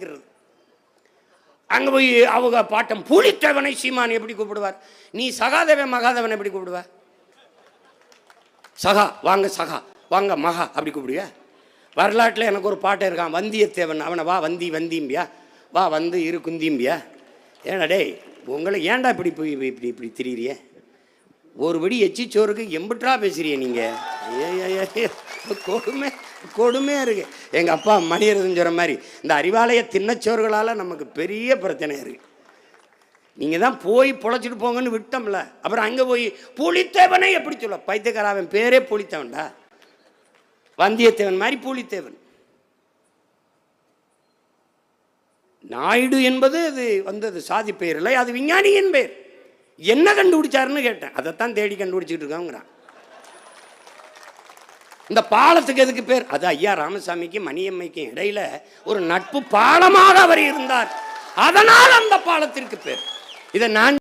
இருக்கிறது. போய் அவங்க பாட்டம் புலித்தேவனை சீமான் எப்படி கூப்பிடுவார்? நீ சகாதேவன் மகாதேவன் எப்படி கூப்பிடுவ? சகா வாங்க சகா வாங்க மகா அப்படி கூப்பிடுவியா? வரலாற்றில் எனக்கு ஒரு பாட்டு இருக்கான் வந்தியத்தேவன். அவனை வா வந்தி வந்திம்பியா வா வந்து இரு குந்திம்பியா ஏன்னா டேய் உங்களை ஏன்டா இப்படி போய் இப்படி இப்படி திரியிறிய? ஒரு படி எச்சி சோறுக்கு எம்பிட்டா பேசுறிய நீங்கள் ஏ, கொடுமை கொடுமையாக இருக்கு. எங்கள் அப்பா மணியரசன் சொல்கிற மாதிரி இந்த அறிவாலய தின்னச்சோர்களால் நமக்கு பெரிய பிரச்சனை இருக்குது நீங்கள் தான் போய் பொழைச்சிட்டு போங்கன்னு விட்டோம்ல அப்புறம் அங்கே போய் புலித்தேவனை எப்படி சொல்ல? பைத்தியக்காராவன் பேரே புலித்தேவன்டா. வந்தியத்தேவன் மாதிரி புலித்தேவன். நாயுடு என்பது அது வந்தது சாதி பெயர் இல்லை அது விஞ்ஞானியின் பெயர். என்ன கண்டுபிடிச்சாருன்னு கேட்டேன். அதைத்தான் தேடி கண்டுபிடிச்சிட்டு இருக்காங்கிறான். இந்த பாலத்துக்கு எதுக்கு பேர்? அது ஐயா ராமசாமிக்கும் மணியம்மைக்கும் இடையில ஒரு நட்பு பாலமாக அவர் இருந்தார். அதனால் அந்த பாலத்திற்கு பேர். இதை நான்